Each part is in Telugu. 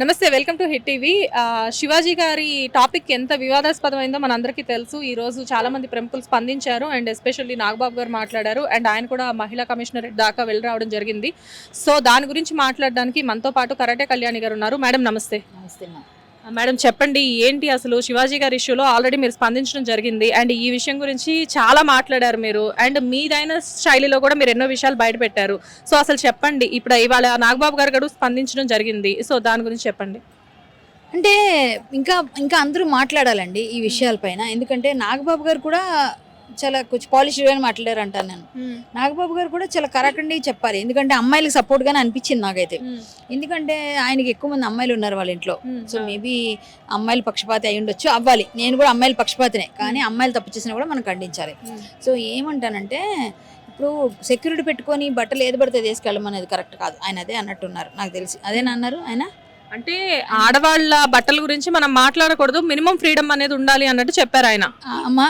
నమస్తే welcome to hit TV. Shivaji గారి టాపిక్ ఎంత వివాదాస్పదమైందో మనందరికీ తెలుసు. ఈ రోజు చాలా మంది ప్రముఖులు స్పందించారు అండ్ ఎస్పెషల్లీ నాగబాబు గారు మాట్లాడారు. అండ్ ఆయన కూడా మహిళా కమిషనర్ దాకా వెళ్ళి రావడం జరిగింది. సో దాని గురించి మాట్లాడడానికి మనతో పాటు కరాటే కళ్యాణి గారు ఉన్నారు. మేడం నమస్తే. నమస్తే మేడం చెప్పండి ఏంటి అసలు శివాజీ గారి ఇష్యూలో ఆల్రెడీ మీరు స్పందించడం జరిగింది? అండ్ ఈ విషయం గురించి చాలా మాట్లాడారు మీరు. అండ్ మీదైన శైలిలో కూడా మీరు ఎన్నో విషయాలు బయటపెట్టారు సో అసలు చెప్పండి ఇప్పుడు ఇవాళ నాగబాబు గారు కూడా స్పందించడం జరిగింది. సో దాని గురించి చెప్పండి. అంటే ఇంకా ఇంకా అందరూ మాట్లాడాలండి ఈ విషయాలపైన ఎందుకంటే నాగబాబు గారు కూడా చాలా కొంచెం పాలిష్డ్గానే మాట్లాడారు అంటాను నేను. నాగబాబు గారు కూడా చాలా కరాకండి చెప్పాలి. ఎందుకంటే అమ్మాయిలకు సపోర్ట్గానే అనిపించింది నాకైతే. ఎందుకంటే ఆయనకి ఎక్కువ మంది అమ్మాయిలు ఉన్నారు వాళ్ళ ఇంట్లో. సో మేబీ అమ్మాయిల పక్షపాతి అయి ఉండొచ్చు అవ్వాలి. నేను కూడా అమ్మాయిల పక్షపాతినే కానీ అమ్మాయిలు తప్పు చేసినా కూడా మనం ఖండించాలి. సో ఏమంటానంటే ఇప్పుడు సెక్యూరిటీ పెట్టుకొని బట్టలు ఏది పడితే తీసుకెళ్ళమనేది కరెక్ట్ కాదు. ఆయన అదే అన్నట్టున్నారు నాకు తెలిసి. అదేనా అన్నారు ఆయన? అంటే ఆడవాళ్ళ బట్టల గురించి మనం మాట్లాడకూడదు. మినిమం ఫ్రీడమ్ అనేది ఉండాలి అన్నట్టు చెప్పారు ఆయన.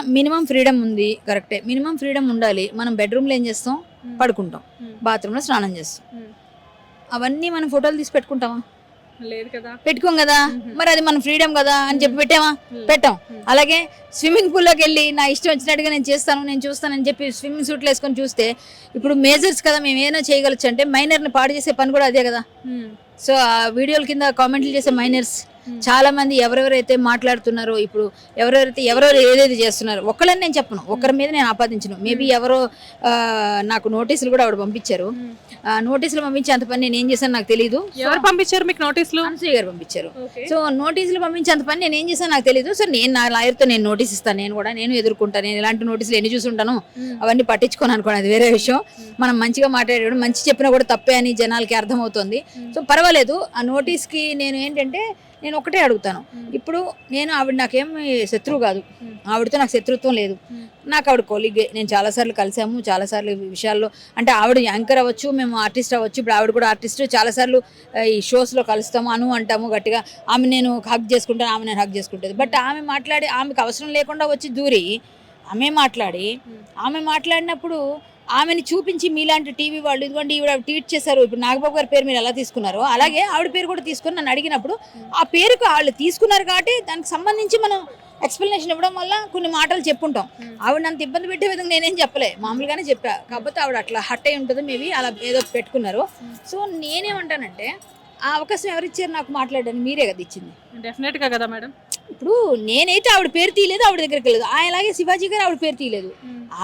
మినిమం ఫ్రీడమ్ ఉంది. కరెక్టే. మినిమం ఫ్రీడమ్ ఉండాలి. మనం బెడ్రూమ్లో ఏం చేస్తాం? పడుకుంటాం. బాత్రూంలో స్నానం చేస్తాం. అవన్నీ మనం ఫోటోలు తీసి పెట్టుకుంటామా? లేదు కదా. పెట్టుకోం కదా. మరి అది మన ఫ్రీడమ్ కదా అని చెప్పి పెట్టామా? పెట్టాం. అలాగే స్విమ్మింగ్ పూల్లోకి వెళ్ళి నా ఇష్టం వచ్చినట్టుగా నేను చేస్తాను నేను చూస్తానని చెప్పి స్విమ్మింగ్ సూట్లు వేసుకొని చూస్తే ఇప్పుడు మేజర్స్ కదా మేము ఏమైనా చేయగలచ్చు అంటే మైనర్ని పాడు చేసే పని కూడా అదే కదా. సో ఆ వీడియోల కింద కామెంట్లు చేసే మైనర్స్ చాలా మంది ఎవరెవరైతే మాట్లాడుతున్నారో ఇప్పుడు ఎవరెవరైతే ఎవరెవరు ఏదేది చేస్తున్నారో ఒక్కళ్ళని నేను చెప్పను. ఒక్కరి మీద నేను ఆపాదించను. మేబీ ఎవరో ఆ, నాకు నోటీసులు కూడా ఆవిడ పంపించారు. ఆ, నోటీసులు పంపించే అంత పని నేను ఏం చేశాను నాకు తెలియదు ఎవరు పంపించారు మీకు నోటీసులు? అనసూయ గారు పంపించారు. సో నోటీసులు పంపించేంత పని నేను ఏం చేశాను నాకు తెలియదు సో నేను నా లాయర్తో నేను నోటీస్ ఇస్తాను. నేను కూడా నేను ఎదుర్కొంటాను నేను ఇలాంటి నోటీసులు ఎన్ని చూసుంటాను అవన్నీ పట్టించుకోను అనుకోండి అది వేరే విషయం. మనం మంచిగా మాట్లాడేవాడు మంచి చెప్పినా కూడా తప్పే అని జనాలకి అర్థమవుతుంది. సో పర్వాలేదు. ఆ నోటీస్కి నేను ఏంటంటే నేను ఒకటే అడుగుతాను. ఇప్పుడు నేను ఆవిడ నాకేం శత్రువు కాదు. ఆవిడతో నాకు శత్రుత్వం లేదు. నాకు ఆవిడ కొలిగే నేను చాలాసార్లు కలిసాము చాలాసార్లు విషయాల్లో అంటే ఆవిడ యాంకర్ అవ్వచ్చు మేము ఆర్టిస్ట్ అవ్వచ్చు. ఇప్పుడు ఆవిడ కూడా ఆర్టిస్ట్ చాలాసార్లు ఈ షోస్లో కలుస్తాము అను అంటాము గట్టిగా. ఆమె నేను హక్ చేసుకుంటాను ఆమె నేను హక్ చేసుకుంటుంది. బట్ ఆమె మాట్లాడి ఆమెకు అవసరం లేకుండా వచ్చి దూరి ఆమె మాట్లాడి ఆమె మాట్లాడినప్పుడు ఆమెని చూపించి మీలాంటి టీవీ వాళ్ళు ఇదిగోండి ఈవిడ ట్వీట్ చేశారు. ఇప్పుడు నాగబాబు గారి పేరు మీరు ఎలా తీసుకున్నారు అలాగే ఆవిడ పేరు కూడా తీసుకుని నన్ను అడిగినప్పుడు ఆ పేరుకు వాళ్ళు తీసుకున్నారు కాబట్టి దానికి సంబంధించి మనం ఎక్స్ప్లెనేషన్ ఇవ్వడం వల్ల కొన్ని మాటలు చెప్పుంటాం. ఆవిడ అంత ఇబ్బంది పెట్టే విధంగా నేనేం చెప్పలే. మామూలుగానే చెప్పా. కాకపోతే ఆవిడ అట్లా హట్ అయి ఉంటుంది మేబీ అలా ఏదో పెట్టుకున్నారు. సో నేనేమంటానంటే ఆ అవకాశం ఎవరిచ్చారు నాకు మాట్లాడడానికి? మీరే కదా ఇచ్చింది. డెఫినెట్గా కదా మేడం. ఇప్పుడు నేనైతే ఆవిడ పేరు తీయలేదు ఆవిడ దగ్గరికి వెళ్ళలేదు అలాగే శివాజీ గారు ఆవిడ పేరు తీయలేదు.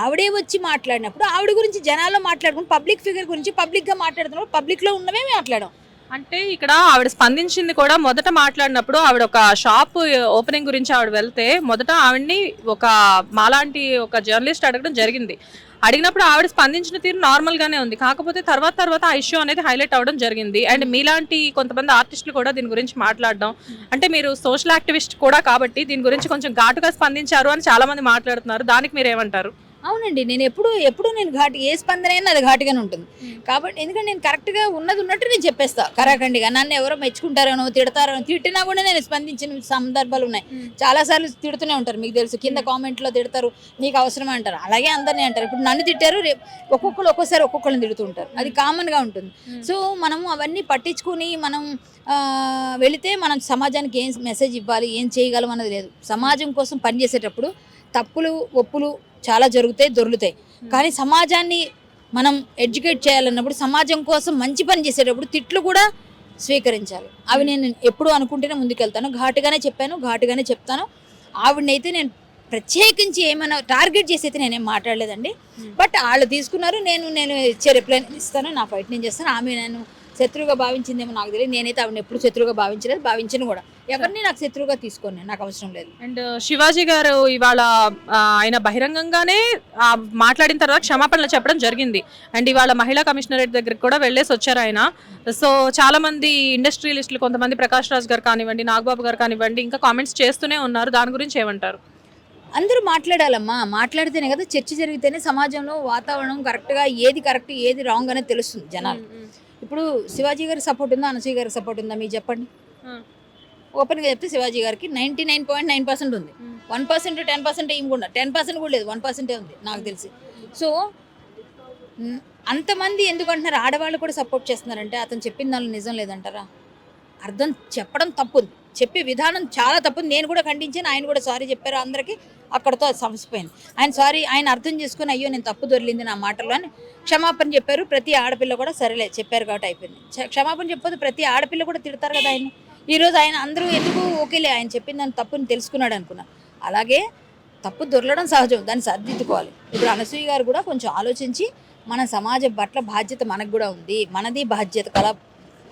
ఆవిడే వచ్చి మాట్లాడినప్పుడు ఆవిడ గురించి జనాల్లో మాట్లాడుకుని పబ్లిక్ ఫిగర్ గురించి పబ్లిక్గా మాట్లాడుతున్నప్పుడు పబ్లిక్లో ఉన్నవే మాట్లాడాం. అంటే ఇక్కడ ఆవిడ స్పందించింది కూడా మొదట మాట్లాడినప్పుడు ఆవిడ ఒక షాప్ ఓపెనింగ్ గురించి ఆవిడ వెళ్తే మొదట ఆవిడ్ని ఒక మాలాంటి ఒక జర్నలిస్ట్ అడగడం జరిగింది. అడిగినప్పుడు ఆవిడ స్పందించిన తీరు నార్మల్ గానే ఉంది. కాకపోతే తర్వాత తర్వాత ఆ ఇష్యూ అనేది హైలైట్ అవ్వడం జరిగింది. అండ్ మీలాంటి కొంతమంది ఆర్టిస్టులు కూడా దీని గురించి మాట్లాడడం అంటే మీరు సోషల్ యాక్టివిస్ట్ కూడా కాబట్టి దీని గురించి కొంచెం ఘాటుగా స్పందించారు అని చాలా మంది మాట్లాడుతున్నారు. దానికి మీరు ఏమంటారు అవునండి నేను ఎప్పుడు ఎప్పుడు నేను ఘాటు ఏ స్పందన అయినా అది ఘాటుగానే ఉంటుంది. కాబట్టి ఎందుకంటే నేను కరెక్ట్గా ఉన్నది ఉన్నట్టు నేను చెప్పేస్తా కరాఖండిగా. నన్ను ఎవరో మెచ్చుకుంటారనో తిడతారనో తిట్టినా కూడా నేను స్పందించిన సందర్భాలు ఉన్నాయి. చాలాసార్లు తిడుతూనే ఉంటారు మీకు తెలుసు కింద కామెంట్లో తిడతారు నీకు అవసరమే అంటారు. అలాగే అందరినీ అంటారు. ఇప్పుడు నన్ను తిట్టారు రేపు ఒక్కొక్కరు ఒక్కోసారి ఒక్కొక్కరిని తిడుతూ ఉంటారు. అది కామన్గా ఉంటుంది. సో మనము అవన్నీ పట్టించుకుని మనం వెళితే మనం సమాజానికి ఏం మెసేజ్ ఇవ్వాలి ఏం చేయగలం అన్నది లేదు. సమాజం కోసం పనిచేసేటప్పుడు తప్పులు ఒప్పులు చాలా జరుగుతాయి దొరుకుతాయి. కానీ సమాజాన్ని మనం ఎడ్యుకేట్ చేయాలన్నప్పుడు సమాజం కోసం మంచి పని చేసేటప్పుడు తిట్లు కూడా స్వీకరించాలి. అవి నేను ఎప్పుడు అనుకుంటేనే ముందుకెళ్తాను. ఘాటుగానే చెప్పాను ఘాటుగానే చెప్తాను. ఆవిడనైతే నేను ప్రత్యేకించి ఏమైనా టార్గెట్ చేసి అయితే నేనేం మాట్లాడలేదండి. బట్ వాళ్ళు తీసుకున్నారు నేను నేను ఇచ్చే రిప్లై ఇస్తాను నా ఫైట్ నేను చేస్తాను ఆమె నేను శత్రువుగా భావించిందేమో నాకు తెలియదు. నేనైతే ఆవిడ ఎప్పుడు శత్రువుగా భావించలేదు. భావించను కూడా. ఎవరిని నాకు శత్రువుగా తీసుకోను నాకు అవసరం లేదు. అండ్ శివాజీ గారు ఇవాళ ఆయన బహిరంగంగానే మాట్లాడిన తర్వాత క్షమాపణలు చెప్పడం జరిగింది. అండ్ ఇవాళ మహిళా కమిషనరేట్ దగ్గరికి కూడా వెళ్ళేసి వచ్చారు ఆయన. సో చాలా మంది ఇండస్ట్రియలిస్టులు కొంతమంది ప్రకాష్ రాజ్ గారు కానివ్వండి నాగబాబు గారు కానివ్వండి ఇంకా కామెంట్స్ చేస్తూనే ఉన్నారు. దాని గురించి ఏమంటారు? అందరూ మాట్లాడాలమ్మా. మాట్లాడితేనే కదా చర్చ జరిగితేనే సమాజంలో వాతావరణం కరెక్ట్గా ఏది కరెక్ట్ ఏది రాంగ్ అనేది తెలుస్తుంది జనాలు. ఇప్పుడు శివాజీ గారికి సపోర్ట్ ఉందా అనసూయ గారికి సపోర్ట్ ఉందా? మీరు చెప్పండి. ఓపెన్గా చెప్తే శివాజీ గారికి ninety nine point nine percent ఉంది వన్ పర్సెంట్ టెన్ పర్సెంట్ ఏం కూడా టెన్ పర్సెంట్ కూడా లేదు వన్ పర్సెంటే ఉంది నాకు తెలిసి. సో అంతమంది ఎందుకు అంటున్నారు? ఆడవాళ్ళు కూడా సపోర్ట్ చేస్తున్నారంటే అతను చెప్పిన దానిలో నిజం లేదంటారా? అర్థం చెప్పడం తప్పుంది చెప్పే విధానం చాలా తప్పుంది. నేను కూడా ఖండించాను ఆయన కూడా సారీ చెప్పారు అందరికీ. అక్కడతో అది సమసిపోయింది. ఆయన సారీ ఆయన అర్థం చేసుకుని అయ్యో నేను తప్పు దొరికింది నా మాటలో అని క్షమాపణ చెప్పారు. ప్రతి ఆడపిల్ల కూడా సరేలే చెప్పారు కాబట్టి అయిపోయింది. క్షమాపణ చెప్పదు ప్రతి ఆడపిల్ల కూడా తిడతారు కదా ఆయన్ని. ఈరోజు ఆయన అందరూ ఎందుకు ఓకేలే ఆయన చెప్పిన దాని తప్పుని తెలుసుకున్నాడు అనుకున్నా. అలాగే తప్పు దొరలడం సహజం దాన్ని సర్దిద్దుకోవాలి. ఇప్పుడు అనసూయ గారు కూడా కొంచెం ఆలోచించి మన సమాజం పట్ల బాధ్యత మనకు కూడా ఉంది. మనది బాధ్యత కల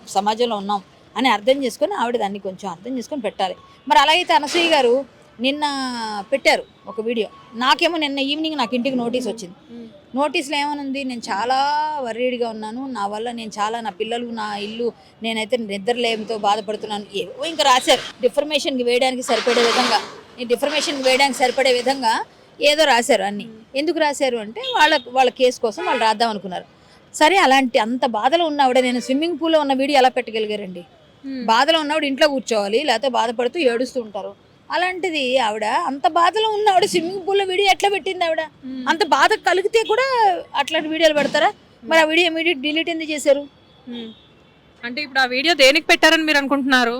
సమాజంలో ఉన్నాం. అని అర్థం చేసుకొని ఆవిడ దాన్ని కొంచెం అర్థం చేసుకొని పెట్టాలి. మరి అలాగైతే అనసూయ గారు నిన్న పెట్టారు ఒక వీడియో. నాకేమో నిన్న ఈవినింగ్ నాకు ఇంటికి నోటీస్ వచ్చింది. నోటీస్లో ఏమనుంది? నేను చాలా వర్రీడ్గా ఉన్నాను. నా వల్ల నేను చాలా నా పిల్లలు నా ఇల్లు నేనైతే నిద్రలేమితో బాధపడుతున్నాను. ఏవో ఇంకా రాశారు. డిఫర్మేషన్కి వేయడానికి సరిపడే విధంగా. ఈ డిఫర్మేషన్కి వేయడానికి సరిపడే విధంగా ఏదో రాశారు అన్ని. ఎందుకు రాశారు అంటే వాళ్ళ వాళ్ళ కేసు కోసం వాళ్ళు రాద్దాం అనుకున్నారు. సరే అలాంటి అంత బాధలో ఉన్నవాడే నేను స్విమ్మింగ్ పూల్లో ఉన్న వీడియో ఎలా పెట్టగలిగారండి? బాధలో ఉన్నవాడు ఇంట్లో కూర్చోవాలి లేకపోతే బాధపడుతూ ఏడుస్తూ ఉంటారు. అలాంటిది ఆవిడ అంత బాధలో ఉన్నవాడు స్విమ్మింగ్ పూల్లో వీడియో ఎట్లా పెట్టింది ఆవిడ? అంత బాధ కలిగితే కూడా అట్లాంటి వీడియోలు పెడతారా? మరి ఆ వీడియో ఇమీడియట్ డిలీట్ ఎందుకు చేశారు? అంటే ఇప్పుడు ఆ వీడియో దేనికి పెట్టారని మీరు అనుకుంటున్నారు?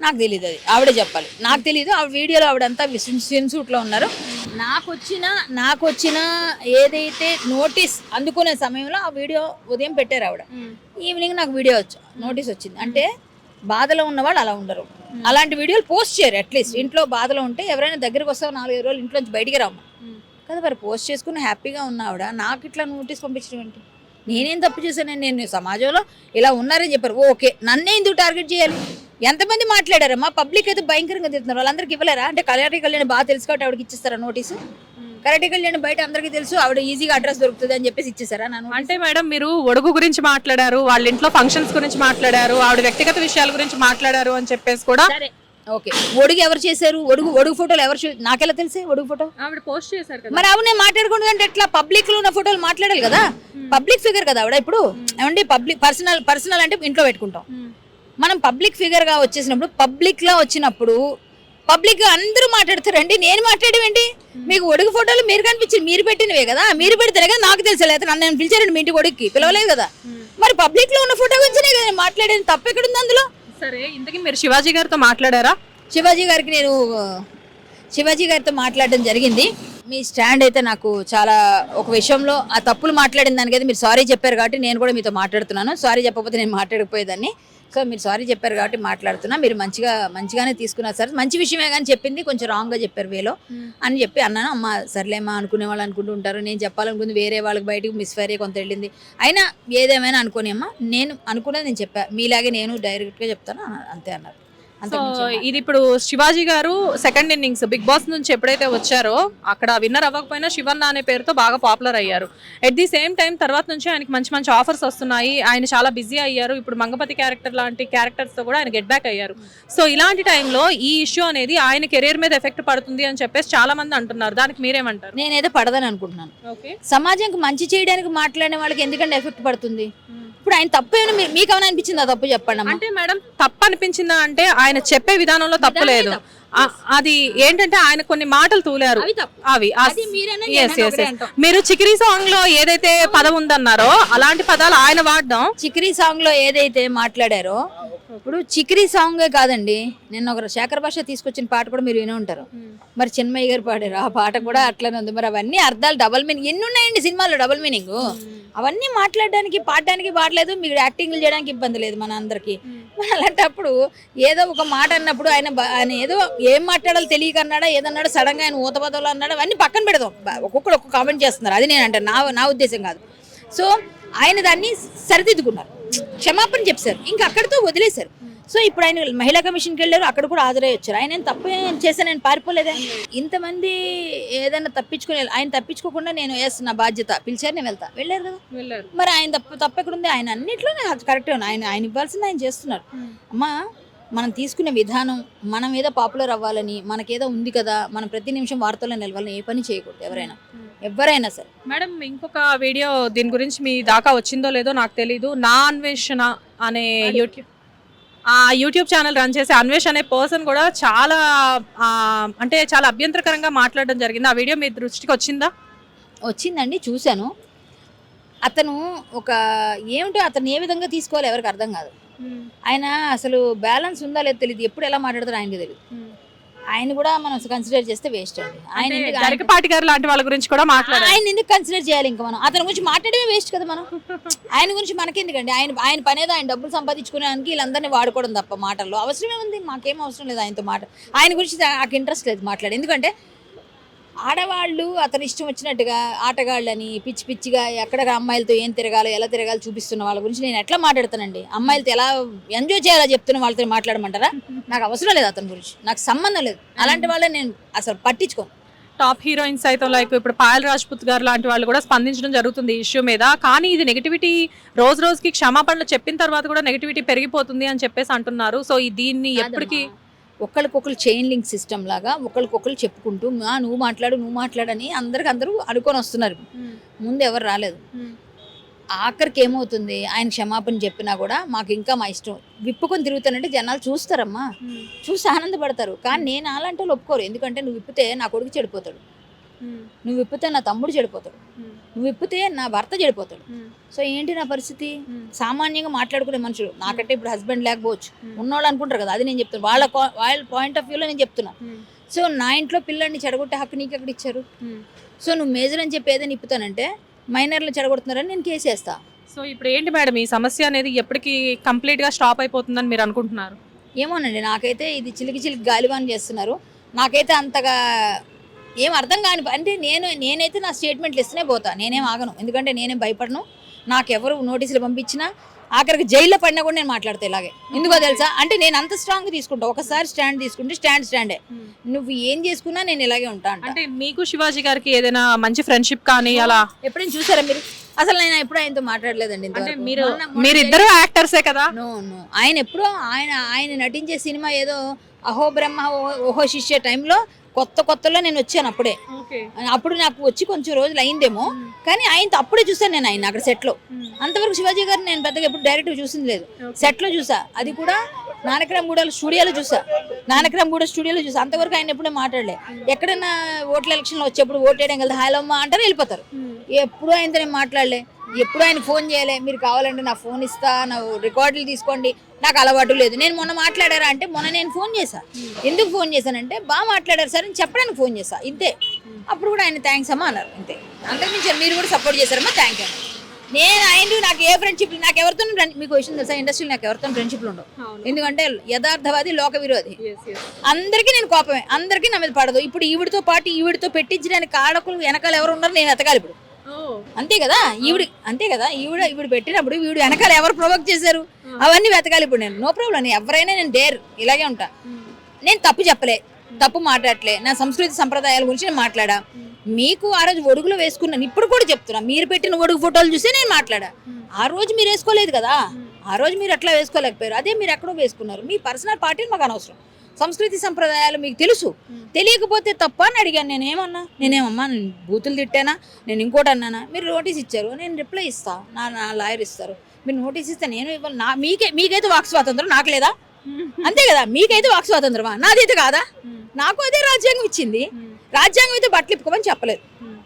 నాకు తెలియదు అది. ఆవిడే చెప్పాలి. నాకు తెలియదు ఆ వీడియోలో ఆవిడంతా స్విమ్ సూట్లో ఉన్నారు. నాకు వచ్చిన నాకు వచ్చిన ఏదైతే నోటీస్ అందుకునే సమయంలో ఆ వీడియో ఉదయం పెట్టారు ఆవిడ. ఈవినింగ్ నాకు వీడియో వచ్చి నోటీస్ వచ్చింది. అంటే బాధలో ఉన్నవాళ్ళు అలా ఉండరు. అలాంటి వీడియోలు పోస్ట్ చేయరు అట్లీస్ట్ ఇంట్లో బాధలో ఉంటే ఎవరైనా దగ్గరికి వస్తావు నాలుగైదు రోజులు ఇంట్లో నుంచి బయటికి రావు కదా మరి పోస్ట్ చేసుకుని హ్యాపీగా ఉన్న నాకు ఇట్లా నోటీస్ పంపించడం ఏంటి? నేనేం తప్పు చేశాను నేను సమాజంలో ఇలా ఉన్నారని చెప్పారు. ఓకే. నన్నే ఎందుకు టార్గెట్ చేయాలి? ఎంతమంది మాట్లాడారమ్మా? పబ్లిక్ అయితే భయంకరంగా తిరుగుతున్నారు వాళ్ళందరికీ ఇవ్వలేరా? అంటే కళ్యాణి కళ్యాణ్ బాగా తెలుసు కాబట్టి ఆవిడకి ఇచ్చేస్తారా నోటీసు కరెక్ట్ కళ్యాణ్ బయట అందరికీ తెలుసు ఆవిడ ఈజీగా అడ్రస్ దొరుకుతుంది అని చెప్పేసి ఇచ్చేసారా నా notice? అంటే మేడం మీరు ఒడుగు గురించి మాట్లాడారు వాళ్ళ ఇంట్లో ఫంక్షన్స్ గురించి మాట్లాడారు ఆవిడ వ్యక్తిగత విషయాల గురించి మాట్లాడారు అని చెప్పేసి కూడా సరే ఓకే. ఒడుగు ఎవరు చేశారు? ఒడుగు ఒడుగు ఫోటోలు ఎవరు నాకెలా తెలిసే ఒడుగు ఫోటో? ఆవిడ పోస్ట్ చేశారు కదా. మరి ఆవిడ నేను మాట్లాడకూడదు అంటే ఎట్లా? పబ్లిక్లో ఉన్న ఫోటోలు మాట్లాడాలి కదా? పబ్లిక్ ఫిగర్ కదా ఆవిడ ఇప్పుడు? ఏమండి? పబ్లిక్ పర్సనల్ పర్సనల్ అంటే ఇంట్లో పెట్టుకుంటాం. మనం పబ్లిక్ ఫిగర్గా వచ్చేసినప్పుడు పబ్లిక్లో వచ్చినప్పుడు పబ్లిక్ అందరూ మాట్లాడతారండి. నేను మాట్లాడేవేంటి? మీకు ఒడుగు ఫోటోలు మీరు కనిపించింది మీరు పెట్టినవే కదా? మీరు పెడితేనే కదా నాకు తెలుసు లేదా నన్ను నేను పిలిచారండి మీ ఇంటికి ఒడికి పిలవలేదు కదా? మరి పబ్లిక్లో ఉన్న ఫోటో గురించినే కదా మాట్లాడేది. తప్పు ఎక్కడుంది అందులో? సరే ఇంతకీ మీరు శివాజీ గారితో మాట్లాడారా? శివాజీ గారికి నేను శివాజీ గారితో మాట్లాడడం జరిగింది. మీ స్టాండ్ అయితే నాకు చాలా ఒక విషయంలో ఆ తప్పులు మాట్లాడిన దానికైతే మీరు సారీ చెప్పారు కాబట్టి నేను కూడా మీతో మాట్లాడుతున్నాను. సారీ చెప్పకపోతే నేను మాట్లాడకపోయేదాన్ని. సో మీరు సారీ చెప్పారు కాబట్టి మాట్లాడుతున్నా. మీరు మంచిగా మంచిగానే తీసుకున్నారు సార్ మంచి విషయమే కానీ చెప్పింది కొంచెం రాంగ్గా చెప్పారు వేలో. అని చెప్పి అన్నాను అమ్మ సర్లేమ్మా అనుకునే వాళ్ళు అనుకుంటూ ఉంటారు. నేను చెప్పాలనుకుంది వేరే వాళ్ళకి బయటకు మిస్ఫైర్ అయ్యి కొంత వెళ్ళింది. అయినా ఏదేమైనా అనుకోని అమ్మా నేను అనుకున్నది నేను చెప్పా. మీలాగే నేను డైరెక్ట్గా చెప్తాను అంతే అన్నారు. సో ఇది ఇప్పుడు శివాజీ గారు సెకండ్ ఇన్నింగ్స్ బిగ్ బాస్ నుంచి ఎప్పుడైతే వచ్చారో అక్కడ విన్నర్ అవ్వకపోయినా శివన్న అనే పేరుతో బాగా పాపులర్ అయ్యారు. ఎట్ ది సేమ్ టైం తర్వాత నుంచి ఆయనకి మంచి మంచి ఆఫర్స్ వస్తున్నాయి. ఆయన చాలా బిజీ అయ్యారు. ఇప్పుడు మంగపతి క్యారెక్టర్ లాంటి క్యారెక్టర్స్తో కూడా ఆయన గెట్ బ్యాక్ అయ్యారు. సో ఇలాంటి టైంలో ఈ ఇష్యూ అనేది ఆయన కెరీర్ మీద ఎఫెక్ట్ పడుతుంది అని చెప్పేసి చాలా మంది అంటున్నారు. దానికి మీరేమంటారు? నేనైతే పడదని అనుకుంటున్నాను. ఓకే సమాజంకి మంచి చేయడానికి మాట్లాడిన వాళ్ళకి ఎందుకంటే ఎఫెక్ట్ పడుతుంది? ఇప్పుడు ఆయన తప్పు మీకు ఏమైనా అనిపించింది తప్పు చెప్పండి అంటే మేడం తప్పు అనిపించిందా అంటే ఆయన చెప్పే విధానంలో తప్పు లేదు. ఆ- అది ఏంటంటే ఆయన కొన్ని మాటలు తూలారు. అవి. మీరు చికిరీ సాంగ్లో ఏదైతే పదం ఉందన్నారో అలాంటి పదాలు ఆయన వాడడం. చిక్రీ సాంగ్లో ఏదైతే మాట్లాడారో ఇప్పుడు చిక్రీ సాంగే కాదండి. నిన్న ఒక శేఖర్ భాష తీసుకొచ్చిన పాట కూడా మీరు వినే ఉంటారు. మరి చిన్మయ్య గారు పాడారు. ఆ పాట కూడా అట్లనే ఉంది. మరి అవన్నీ అర్థాలు డబల్ మీనింగ్ ఎన్ని ఉన్నాయండి సినిమాలో డబల్ మీనింగ్ అవన్నీ మాట్లాడడానికి పాడడానికి పాడలేదు. మీకు యాక్టింగ్ చేయడానికి ఇబ్బంది లేదు మన అందరికి. మరి అలాంటప్పుడు ఏదో ఒక మాట అన్నప్పుడు ఆయన ఆయన ఏదో ఏం మాట్లాడాలో తెలియక అన్నాడా ఏదన్నాడో సడన్గా ఆయన ఊత పదవులు అన్నాడు అవన్నీ పక్కన పెడదాం. ఒక్కొక్కరు ఒక్కొక్క కామెంట్ చేస్తున్నారు. అది నేను అంటాను. నా నా ఉద్దేశం కాదు. సో ఆయన దాన్ని సరిదిద్దుకున్నారు. క్షమాపణ చెప్పారు. ఇంకా అక్కడితో వదిలేశారు. సో ఇప్పుడు ఆయన మహిళా కమిషన్కి వెళ్ళారు. అక్కడ కూడా హాజరై వచ్చారు. ఆయన తప్పు చేశాను? నేను పారిపోలేదే. ఇంతమంది ఏదైనా తప్పించుకుని ఆయన తప్పించుకోకుండా నేను ఎస్ నా బాధ్యత పిలిచారు నేను వెళ్తా. వెళ్ళారు కదా? వెళ్ళారు. మరి ఆయన తప్పు తప్పు ఎక్కడుంది ఆయన అన్నిట్లోనే కరెక్టే ఆయన ఆయన ఇవ్వాల్సింది ఆయన చేస్తున్నారు. అమ్మా మనం తీసుకునే విధానం మనం ఏదో పాపులర్ అవ్వాలని మనకేదో ఉంది కదా మనం ప్రతి నిమిషం వార్తల్లో నిలవాలని ఏ పని చేయకూడదు ఎవరైనా. ఎవరైనా సరే. మేడం ఇంకొక వీడియో దీని గురించి మీ దాకా వచ్చిందో లేదో నాకు తెలీదు. నా అన్వేషణ అనే యూట్యూబ్ ఆ యూట్యూబ్ ఛానల్ రన్ చేసే అన్వేష్ అనే పర్సన్ కూడా చాలా అంటే చాలా అభ్యంతరకరంగా మాట్లాడడం జరిగింది. ఆ వీడియో మీ దృష్టికి వచ్చిందా? వచ్చిందండి చూశాను. అతను ఒక ఏమిటో అతను ఏ విధంగా తీసుకోవాలి ఎవరికి అర్థం కాదు. ఆయన అసలు బ్యాలెన్స్ ఉందా లేదో తెలియదు ఎప్పుడు ఎలా మాట్లాడతారో ఆయనకి తెలియదు ఆయన కూడా మనం కన్సిడర్ చేస్తే వేస్ట్ అండి. ఆయన గారు లాంటి వాళ్ళ గురించి కూడా మాట్లాడారు ఆయన ఎందుకు కన్సిడర్ చేయాలి ఇంకా మనం? అతని గురించి మాట్లాడమే వేస్ట్ కదా మనం? ఆయన గురించి మనకెందుకండి? ఆయన ఆయన పనేదో ఆయన డబ్బులు సంపాదించుకోవడానికి వీళ్ళందరినీ వాడుకోవడం తప్ప మాటల్లో. అవసరమే ఉంది. మాకేం అవసరం లేదు ఆయనతో మాట ఆయన గురించి నాకు ఇంట్రెస్ట్ లేదు మాట్లాడి. ఎందుకంటే ఆడవాళ్ళు అతని ఇష్టం వచ్చినట్టుగా ఆటగాళ్ళని పిచ్చి పిచ్చిగా ఎక్కడ అమ్మాయిలతో ఏం తిరగాలో ఎలా తిరగాలో చూపిస్తున్న వాళ్ళ గురించి నేను ఎట్లా మాట్లాడతానండి? అమ్మాయిలతో ఎలా ఎంజాయ్ చేయాలో చెప్తున్న వాళ్ళతో మాట్లాడమంటారా? నాకు అవసరం లేదు అతని గురించి. నాకు సంబంధం లేదు. అలాంటి వాళ్ళే నేను అసలు పట్టించుకోను. టాప్ హీరోయిన్స్ అయితే లైక్ ఇప్పుడు పాయల్ రాజ్పుత్ గారు లాంటి వాళ్ళు కూడా స్పందించడం జరుగుతుంది ఈ ఇష్యూ మీద. కానీ ఇది నెగిటివిటీ రోజు రోజుకి క్షమాపణలు చెప్పిన తర్వాత కూడా నెగిటివిటీ పెరిగిపోతుంది అని చెప్పేసి అంటున్నారు. సో ఈ దీన్ని ఎప్పటికీ ఒకరికొకరు చైన్ లింక్ సిస్టమ్ లాగా ఒకరికొకరు చెప్పుకుంటూ "మా, నువ్వు మాట్లాడు నువ్వు మాట్లాడని అందరికి అందరూ అనుకొని వస్తున్నారు. ముందు ఎవరు రాలేదు. ఆఖరికి ఏమవుతుంది? ఆయన క్షమాపణ చెప్పినా కూడా మాకు ఇంకా మా ఇష్టం. విప్పుకొని తిరుగుతానంటే జనాలు చూస్తారమ్మా. చూసి ఆనందపడతారు. కానీ నేను అలాంటి వాళ్ళు ఒప్పుకోరు. ఎందుకంటే నువ్వు విప్పితే నా కొడుకు చెడిపోతాడు. నువ్వు విప్పితే నా తమ్ముడు చెడిపోతాడు. నువ్వు విప్పితే నా భర్త చెడిపోతాడు. సో ఏంటి నా పరిస్థితి? సామాన్యంగా మాట్లాడుకునే మనుషులు. నాకంటే ఇప్పుడు హస్బెండ్ లేకపోవచ్చు. ఉన్నవాళ్ళు అనుకుంటారు కదా అది నేను చెప్తాను వాళ్ళ వాళ్ళ పాయింట్ ఆఫ్ వ్యూలో నేను చెప్తున్నా. సో నా ఇంట్లో పిల్లల్ని చెడగొట్టే హక్కు నీకు ఎక్కడ ఇచ్చారు? సో నువ్వు మేజర్ అని చెప్పి ఏదైనా ఇప్పుతానంటే మైనర్లు చెడగొడుతున్నారని నేను కేసు వేస్తా సో ఇప్పుడు ఏంటి మేడం ఈ సమస్య అనేది ఎప్పటికి కంప్లీట్గా స్టాప్ అయిపోతుందని మీరు అనుకుంటున్నారు? ఏమోనండి నాకైతే ఇది చిలికి చిలికి గాలివాన్ చేస్తున్నారు. నాకైతే అంతగా ఏం అర్థం కాని అంటే నేను నేనైతే నా స్టేట్మెంట్లు ఇస్తూనే పోతా. నేనేం ఆగను. ఎందుకంటే నేనేం భయపడను. నాకెవరు నోటీసులు పంపించినా ఆఖరికి జైల్లో పడినా కూడా నేను మాట్లాడతా ఇలాగే. ఎందుకో తెలుసా? అంటే నేను అంత స్ట్రాంగ్ తీసుకుంటా. ఒకసారి స్టాండ్ తీసుకుంటే స్టాండ్ స్టాండే నువ్వు ఏం చేసుకున్నా నేను ఇలాగే ఉంటా అంట. మీకు శివాజీ గారికి ఏదైనా మంచి ఫ్రెండ్షిప్ కానీ అలా? ఎప్పుడైనా చూసారా మీరు? అసలు నేను ఎప్పుడు ఆయనతో మాట్లాడలేదండి. మీరు మీరిద్దరు యాక్టర్సే కదా? No no. ఆయన ఎప్పుడో ఆయన ఆయన నటించే సినిమా ఏదో అహో బ్రహ్మ ఓహో శిష్య టైంలో కొత్త కొత్తలో నేను వచ్చాను అప్పుడే. అప్పుడు నాకు వచ్చి కొంచెం రోజులు అయిందేమో కానీ ఆయనతో అప్పుడే చూసాను నేను ఆయన అక్కడ సెట్లో. అంతవరకు శివాజీ గారిని నేను పెద్దగా ఎప్పుడు డైరెక్ట్ చూసింది లేదు. సెట్లో చూసా. అది కూడా నానక్రామ్ గూడ స్టూడియోలో చూసా. నానక్రామ్ గూడ స్టూడియోలో చూసా. అంతవరకు ఆయన ఎప్పుడూ మాట్లాడలే. ఎక్కడైనా ఓట్ల ఎలక్షన్లో వచ్చేప్పుడు ఓట్ వేయడం కదా హాయ్ అమ్మా అంటారు వెళ్ళిపోతారు. ఎప్పుడు ఆయనతో నేను మాట్లాడలే. ఎప్పుడు ఆయన ఫోన్ చేయలే. మీరు కావాలంటే నా ఫోన్ ఇస్తా నా రికార్డులు తీసుకోండి. నాకు అలవాటు లేదు. నేను మొన్న మాట్లాడారా అంటే మొన్న నేను ఫోన్ చేశా. ఎందుకు ఫోన్ చేశానంటే బాగా మాట్లాడారు సార్ అని చెప్పడానికి ఫోన్ చేశా. ఇంతే. అప్పుడు కూడా ఆయన థ్యాంక్స్ అమ్మా అన్నారు. అంతే అంతకుమించి మీరు కూడా సపోర్ట్ చేశారమ్మా థ్యాంక్ యూ నేను ఆయన నాకు ఏ ఫ్రెండ్షిప్ నాకు ఎవరితో మీకు విషయం తెలుసా? ఇండస్ట్రీలో నాకు ఎవరితో ఫ్రెండ్షిప్లు ఉండవు. ఎందుకంటే యథార్థవాది లోక విరోధి అందరికీ నేను కోపమే. అందరికీ నా మీద పడదు. ఇప్పుడు ఈవిడితో పాటు ఈవిడితో పెట్టించడానికి కాడకులు వెనకాల ఎవరు ఉన్నారు? నేను ఎతకాలి ఇప్పుడు. అంతే కదా? ఈవిడి అంతే కదా? ఈవిడ ఈవిడ పెట్టినప్పుడు ఈవిడ వెనకాల ఎవరు ప్రొవోక్ చేశారు? అవన్నీ వెతకాలి ఇప్పుడు నేను. నో ప్రాబ్లం ఎవరైనా నేను డేర్ ఇలాగే ఉంటా. నేను తప్పు చెప్పలే తప్పు మాట్లాడలే నా సంస్కృతి సంప్రదాయాల గురించి నేను మాట్లాడా? మీకు ఆ రోజు ఒడుగులో వేసుకున్నాను ఇప్పుడు కూడా చెప్తున్నా. మీరు పెట్టిన ఒడుగు ఫోటోలు చూసి నేను మాట్లాడా? ఆ రోజు మీరు వేసుకోలేదు కదా? ఆ రోజు మీరు అట్లా వేసుకోలేకపోయారు. అదే మీరు ఎక్కడో వేసుకున్నారు. మీ పర్సనల్ పార్టీలు మాకు అనవసరం. సంస్కృతి సంప్రదాయాలు మీకు తెలుసు. తెలియకపోతే తప్ప అని అడిగాను. నేనేమన్నా నేనేమమ్మా నేను బూతులు తిట్టానా? నేను ఇంకోటి అన్నానా? మీరు నోటీస్ ఇచ్చారు. నేను రిప్లై ఇస్తాను నా నా లాయర్ ఇస్తారు. మీరు నోటీస్ ఇస్తే నేను ఇవ్వాలి నా మీకే మీకైతే వాక్ స్వాతంత్రం నాకు లేదా? అంతే కదా మీకైతే వాక్ స్వాతంత్రమా? నాదైతే కాదా? నాకు అదే రాజ్యాంగం ఇచ్చింది. రాజ్యాంగం అయితే బట్టలు ఇప్పుకోమని చెప్పలేదు.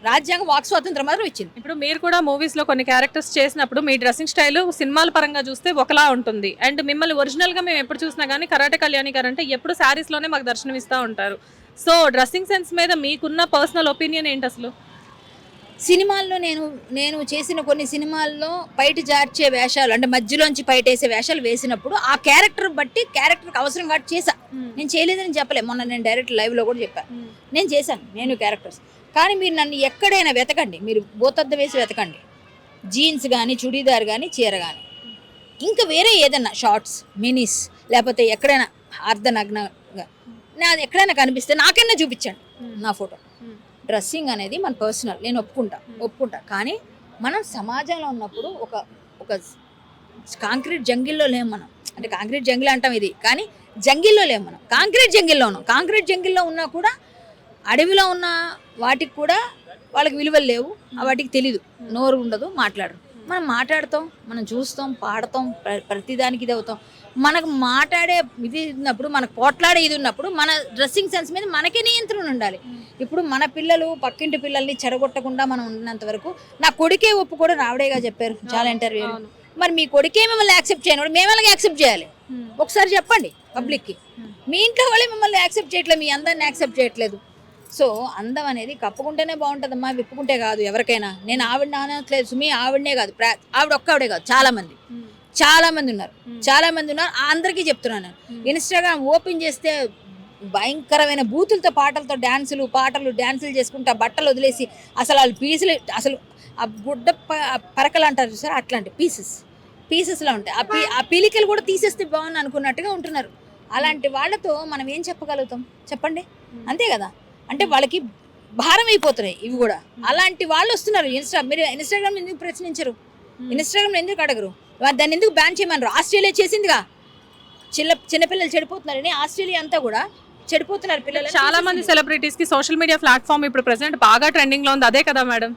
రాజ్యాంగం వాక్ స్వాతంత్రం మాత్రం ఇచ్చింది. ఇప్పుడు మీరు కూడా మూవీస్లో కొన్ని క్యారెక్టర్స్ చేసినప్పుడు మీ డ్రెస్సింగ్ స్టైల్ సినిమాల పరంగా చూస్తే ఒకలా ఉంటుంది. అండ్ మిమ్మల్ని ఒరిజినల్గా మేము ఎప్పుడు చూసినా కానీ కరాటే కళ్యాణి గారు అంటే ఎప్పుడు శారీస్లోనే మాకు దర్శనం ఇస్తూ ఉంటారు. సో డ్రెస్సింగ్ సెన్స్ మీద మీకున్న పర్సనల్ ఒపీనియన్ ఏంటి అసలు? సినిమాల్లో నేను నేను చేసిన కొన్ని సినిమాల్లో బయట జార్చే వేషాలు అంటే మధ్యలోంచి బయటేసే వేషాలు వేసినప్పుడు ఆ క్యారెక్టర్ బట్టి క్యారెక్టర్కి అవసరం కాబట్టి చేశా. నేను చేయలేదని చెప్పలే. మొన్న నేను డైరెక్ట్ లైవ్లో కూడా చెప్పాను నేను చేశాను. నేను క్యారెక్టర్స్. కానీ మీరు నన్ను ఎక్కడైనా వెతకండి. మీరు బోతద్ద వేసి వెతకండి. జీన్స్ కానీ చుడీదార్ కానీ చీర కానీ ఇంకా వేరే ఏదైనా షార్ట్స్ మినీస్ లేకపోతే ఎక్కడైనా అర్ధనగ్నంగా. నాది ఎక్కడైనా కనిపిస్తే నాకైనా చూపించండి నా ఫోటో. డ్రెస్సింగ్ అనేది మన పర్సనల్ నేను ఒప్పుకుంటా ఒప్పుకుంటా. కానీ మనం సమాజంలో ఉన్నప్పుడు ఒక ఒక కాంక్రీట్ జంగిల్లో లేం మనం. అంటే కాంక్రీట్ జంగిల్ అంటాం ఇది కానీ జంగిల్లో లేం మనం. కాంక్రీట్ జంగిల్లో ఉన్నాం కాంక్రీట్ జంగిల్లో ఉన్నా కూడా అడవిలో ఉన్న వాటికి కూడా వాళ్ళకి విలువలు లేవు వాటికి తెలీదు. నోరు ఉండదు మాట్లాడరు. మనం మాట్లాడతాం మనం చూస్తాం పాడతాం ప్ర- ప్రతిదానికి ఇది అవుతాం. మనకు మాట్లాడే ఇది ఉన్నప్పుడు మనకు పోట్లాడే ఇది ఉన్నప్పుడు మన డ్రెస్సింగ్ సెన్స్ మీద మనకే నియంత్రణ ఉండాలి. ఇప్పుడు మన పిల్లలు పక్కింటి పిల్లల్ని చెడగొట్టకుండా మనం ఉన్నంత వరకు నా కొడుకే ఒప్పు కూడా రావడేగా చెప్పారు చాలా ఇంటర్వ్యూ మరి మీ కొడుకే మిమ్మల్ని యాక్సెప్ట్ చేయను మేము యాక్సెప్ట్ చేయాలి? ఒకసారి చెప్పండి పబ్లిక్కి మీ ఇంట్లో వాళ్ళే మిమ్మల్ని యాక్సెప్ట్ చేయట్లేదు మీ అందరిని యాక్సెప్ట్ చేయట్లేదు. సో అందం అనేది కప్పుకుంటేనే బాగుంటుందమ్మా విప్పుకుంటే కాదు ఎవరికైనా. నేను ఆవిడ అనట్లేదు సుమి ఆవిడనే కాదు ప్రా- ఆవిడ ఒక్క ఆవిడే కాదు చాలా మంది చాలా మంది ఉన్నారు. చాలా మంది ఉన్నారు. అందరికీ చెప్తున్నాను నేను. ఇన్స్టాగ్రామ్ ఓపెన్ చేస్తే భయంకరమైన బూతులతో పాటలతో డ్యాన్సులు పాటలు డ్యాన్సులు చేసుకుంటా బట్టలు వదిలేసి అసలు వాళ్ళు పీసులు అసలు ఆ గుడ్డ పరకలు అంటారు సార్ అట్లాంటి పీసెస్. పీసెస్లో ఉంటాయి. ఆ పీ ఆ పీలికలు కూడా తీసేస్తే బాగుంది అనుకున్నట్టుగా ఉంటున్నారు. అలాంటి వాళ్ళతో మనం ఏం చెప్పగలుగుతాం? చెప్పండి. అంతే కదా? అంటే వాళ్ళకి భారం అయిపోతున్నాయి ఇవి కూడా. అలాంటి వాళ్ళు వస్తున్నారు. ఇన్స్టా మీరు ఇన్స్టాగ్రామ్ ఎందుకు ప్రశ్నించరు? ఇన్స్టాగ్రామ్ ఎందుకు అడగరు? దాన్ని ఎందుకు బ్యాన్ చేయమన్నారు ఆస్ట్రేలియా చేసిందిగా. చిన్న చిన్నపిల్లలు చెడిపోతున్నారని ఆస్ట్రేలియా అంతా కూడా చెడిపోతున్నారు పిల్లలు. చాలా మంది సెలబ్రిటీస్కి సోషల్ మీడియా ప్లాట్ఫామ్ ఇప్పుడు ప్రెసెంట్ బాగా ట్రెండింగ్లో ఉంది. అదే కదా మేడం?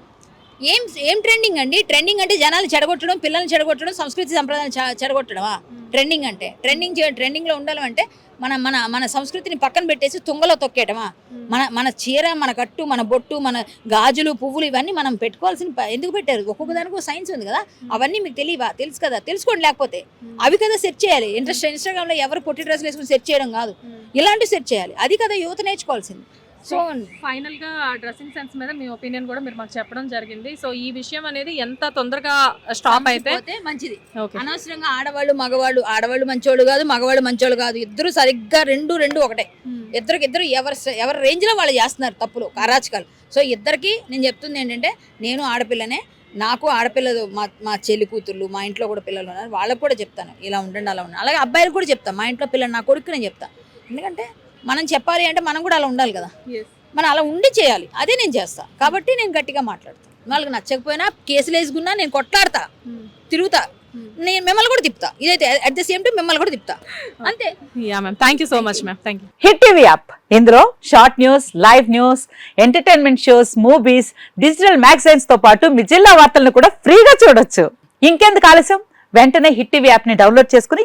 ఏం ఏం ట్రెండింగ్ అండి? ట్రెండింగ్ అంటే జనాలు చెడగొట్టడం పిల్లల్ని చెడగొట్టడం సంస్కృతి సంప్రదాయాలు చెడగొట్టడమా? ట్రెండింగ్ అంటే. ట్రెండింగ్ ట్రెండింగ్లో ఉండాలి అంటే మన మన మన సంస్కృతిని పక్కన పెట్టేసి తుంగలో తొక్కేయటమా? మన మన చీర మన కట్టు మన బొట్టు మన గాజులు పువ్వులు ఇవన్నీ మనం పెట్టుకోవాల్సిన ఎందుకు పెట్టారు? ఒక్కొక్క దానికి ఒక సైన్స్ ఉంది కదా. అవన్నీ మీకు తెలియవా? తెలుసు కదా. తెలుసుకోండి లేకపోతే. అవి కదా సెర్చ్ చేయాలి. ఇంట్రెస్ట్ ఇన్స్టాగ్రామ్లో ఎవరు పొట్టి డ్రెస్సులు వేసుకుని సెర్చ్ చేయడం కాదు. ఇలాంటివి సెర్చ్ చేయాలి. అది కదా యువత నేర్చుకోవాల్సింది. సో ఫైనల్గా డ్రెస్సింగ్ సెన్స్ మీద మీ ఒపీనియన్ కూడా మీరు మాకు చెప్పడం జరిగింది. సో ఈ విషయం అనేది ఎంత తొందరగా స్టాప్ అయితే మంచిది. అనవసరంగా ఆడవాళ్ళు మగవాళ్ళు ఆడవాళ్ళు మంచోళ్ళు కాదు మగవాళ్ళు మంచోళ్ళు కాదు ఇద్దరు సరిగ్గా రెండు రెండు ఒకటే. ఇద్దరికి ఇద్దరు ఎవరి ఎవరి రేంజ్లో వాళ్ళు చేస్తున్నారు తప్పులు అరాచకాలు. సో ఇద్దరికి నేను చెప్తుంది ఏంటంటే నేను ఆడపిల్లనే నాకు ఆడపిల్లలు మా మా చెల్లి కూతుర్లు మా ఇంట్లో కూడా పిల్లలు ఉన్నారు వాళ్ళకు కూడా చెప్తాను ఇలా ఉండండి అలా ఉండండి. అలాగే అబ్బాయిలు కూడా చెప్తాను మా ఇంట్లో పిల్లలు నా కొడుకు నేను చెప్తాను ఎందుకంటే మనం చెప్పాలి అంటే మనం కూడా అలా ఉండాలి కదా. మనం అలా ఉండి చేయాలి. అదే నేను చేస్తా. కాబట్టి నేను గట్టిగా మాట్లాడతాను వాళ్ళకి నచ్చకపోయినా కేసులు వేసుకున్నా నేను కొట్లాడతా. తిరుగుతా. నేను మిమ్మల్ని కూడా తిప్పుతా. ఇదైతే అట్ ద సేమ్ టైం మిమ్మల్ని కూడా తిప్పుతా. అంతే. Yeah ma'am thank you so much ma'am thank you hit TV app ఇందులో short news live news entertainment shows movies digital మ్యాగజైన్స్తో పాటు మీ జిల్లా వార్తలను కూడా ఫ్రీగా చూడొచ్చు. ఇంకెందుకు ఆలస్యం? వెంటనే హిట్ టీవీ యాప్ని డౌన్లోడ్ చేసుకుని